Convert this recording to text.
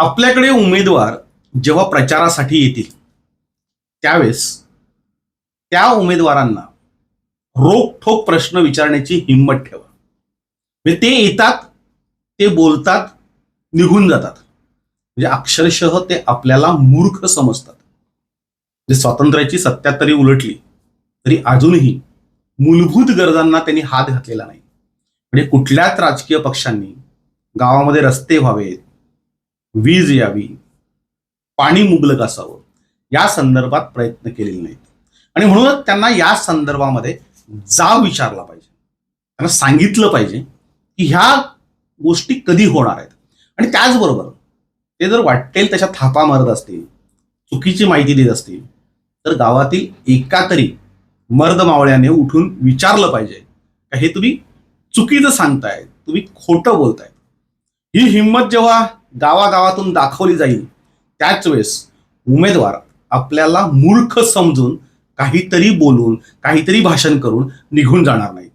आपल्याकडे उमेदवार जेव्हा प्रचारासाठी येतील त्यावेळेस त्या उमेदवारांना रोखोक प्रश्न विचारण्याची हिंमत ठेवा. म्हणजे ते येतात ते बोलतात निघून जातात. म्हणजे अक्षरशः ते आपल्याला मूर्ख समजतात. म्हणजे स्वातंत्र्याची सत्याहत्तरी उलटली तरी अजूनही मूलभूत गरजांना त्यांनी हात घातलेला नाही. म्हणजे कुठल्याच राजकीय पक्षांनी गावामध्ये रस्ते व्हावेत वीज यावी पाणी मुबलक असावं या संदर्भात प्रयत्न केलेले नाहीत. आणि म्हणूनच त्यांना या संदर्भामध्ये जाब विचारला पाहिजे. त्यांना सांगितलं पाहिजे की ह्या गोष्टी कधी होणार आहेत. आणि त्याचबरोबर ते जर वाटेल तशा थापा मारत असतील चुकीची माहिती देत असतील तर गावातील एका तरी मर्द मावळ्याने उठून विचारलं पाहिजे का हे तुम्ही चुकीचं सांगताय तुम्ही खोटं बोलताय. ही हिंमत जेव्हा गावागावातून दाखवली जाईल त्याच वेळेस उमेदवार आपल्याला मूर्ख समजून काहीतरी बोलून काहीतरी भाषण करून निघून जाणार नाही